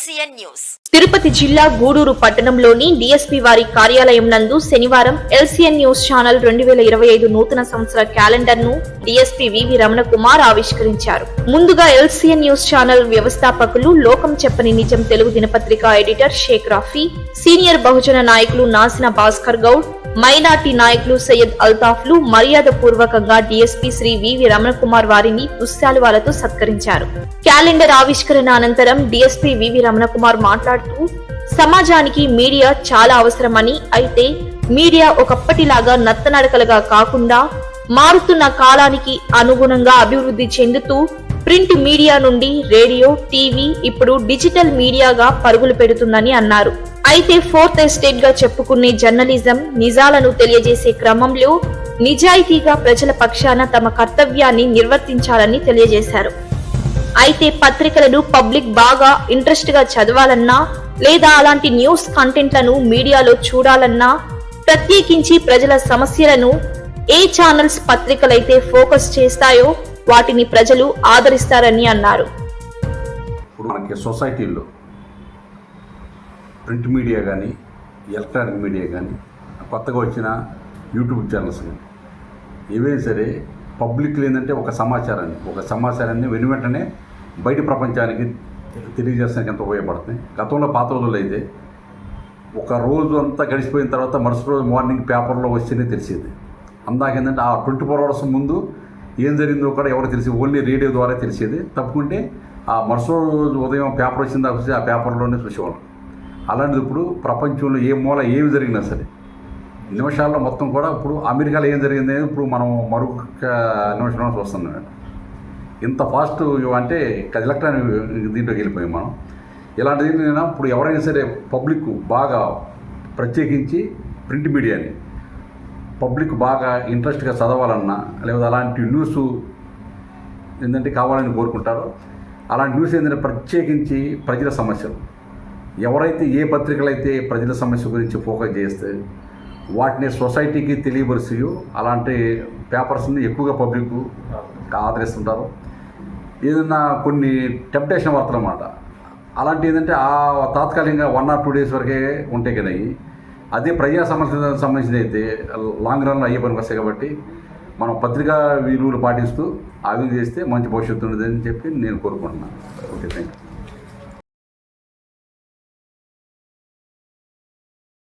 LCN news. Tirupati జిల్లా గూడూరు పట్టణంలోని DSP వారి కార్యాలయం నందు శనివారం ఎల్సీఎన్ న్యూస్ ఛానల్ రెండు వేల ఇరవై ఐదు నూతన సంవత్సర క్యాలెండర్ను డిఎస్పీ వివి రమణ కుమార్ ఆవిష్కరించారు. ముందుగా ఎల్సీఎన్ న్యూస్ ఛానల్ వ్యవస్థాపకులు లోకం చెప్పని నిజం తెలుగు దినపత్రిక ఎడిటర్ షేక్ రాఫీ సీనియర్ బహుజన నాయకులు నాసిన భాస్కర్ గౌడ్ మైనార్టీ నాయకులు సయ్యద్ అల్తాఫ్లు మర్యాద పూర్వకంగా DSP Shri V V Ramana Kumar వారిని దుశ్శాలువాలతో సత్కరించారు. క్యాలెండర్ ఆవిష్కరణ అనంతరం డీఎస్పీ వివి రమణ కుమార్ మాట్లాడుతూ సమాజానికి మీడియా చాలా అవసరమని అయితే మీడియా ఒకప్పటిలాగా నత్తనడకలుగా కాకుండా మారుతున్న కాలానికి అనుగుణంగా అభివృద్ధి చెందుతూ ప్రింట్ మీడియా నుండి రేడియో టీవీ ఇప్పుడు డిజిటల్ మీడియాగా పరుగులు పెడుతుందని అన్నారు. అయితే ఫోర్త్ ఎస్టేట్గా చెప్పుకునే జర్నలిజం నిజాలను తెలియజేసే క్రమంలో నిజాయితీగా ప్రజల పక్షాన తమ కర్తవ్యాన్ని నిర్వర్తించాలని తెలియజేశారు. అయితే పత్రికలను పబ్లిక్ బాగా ఇంట్రెస్ట్గా చదవాలన్నా లేదా అలాంటి న్యూస్ కంటెంట్లను మీడియాలో చూడాలన్నా ప్రత్యేకించి ప్రజల సమస్యలను ఏ ఛానల్స్ పత్రికలైతే ఫోకస్ చేస్తాయో వాటిని ప్రజలు ఆదరిస్తారని అన్నారు. ఇప్పుడు మనకి ప్రింట్ మీడియా కానీ ఎలక్ట్రానిక్ మీడియా కానీ కొత్తగా వచ్చిన యూట్యూబ్ ఛానల్స్ కానీ ఏవైనా సరే పబ్లిక్ ఏంటంటే ఒక సమాచారాన్ని ఒక సమాచారాన్ని వెను వెంటనే బయట ప్రపంచానికి తెలియజేస్తానికి ఎంత ఉపయోగపడుతుంది? గతంలో పాత రోజులు అయితే ఒక రోజు అంతా గడిచిపోయిన తర్వాత మరుసటి రోజు మార్నింగ్ పేపర్లో వస్తేనే తెలిసేది. అందాక ఏంటంటే ఆ ట్వంటీ ఫోర్ అవర్స్ ముందు ఏం జరిగిందో కూడా ఎవరు తెలిసి ఓన్లీ రేడియో ద్వారా తెలిసేది. తప్పుకుంటే ఆ మరుసటి రోజు ఉదయం పేపర్ వచ్చిందా ఆ పేపర్లోనే చూసేవాళ్ళం. అలాంటిది ఇప్పుడు ప్రపంచంలో ఏ మూల ఏమి జరిగినా సరే నిమిషాల్లో మొత్తం కూడా ఇప్పుడు అమెరికాలో ఏం జరిగింది ఇప్పుడు మనం మరొక నిమిషంలో చూస్తున్నాం. ఇంత ఫాస్ట్ అంటే ఎలక్ట్రానిక్ దీంట్లోకి వెళ్ళిపోయాం మనం. ఇలాంటిది నేను ఇప్పుడు ఎవరైనా సరే పబ్లిక్ బాగా ప్రత్యేకించి ప్రింట్ మీడియాని పబ్లిక్ బాగా ఇంట్రెస్ట్గా చదవాలన్నా లేదా అలాంటి న్యూస్ ఏంటంటే కావాలని కోరుకుంటారో అలాంటి న్యూస్ ఏంటంటే ప్రత్యేకించి ప్రజల సమస్యలు. ఎవరైతే ఏ పత్రికలైతే ప్రజల సమస్య గురించి ఫోకస్ చేస్తే వాటిని సొసైటీకి తెలియపరుస్తాయో అలాంటి పేపర్స్ని ఎక్కువగా పబ్లిక్ ఆదరిస్తుంటారు. ఏదన్నా కొన్ని టెంప్టేషన్ వార్తలు అన్నమాట అలాంటి ఏంటంటే ఆ తాత్కాలికంగా వన్ ఆర్ టూ డేస్ వరకే ఉంటే కదా అదే ప్రజా సమస్యలకు సంబంధించిన అయితే లాంగ్ రన్లో అయ్యే పనికి వస్తాయి కాబట్టి మనం పత్రికా విలువలు పాటిస్తూ ఆ చేస్తే మంచి భవిష్యత్తు ఉండదని చెప్పి నేను కోరుకుంటున్నాను. Okay thank you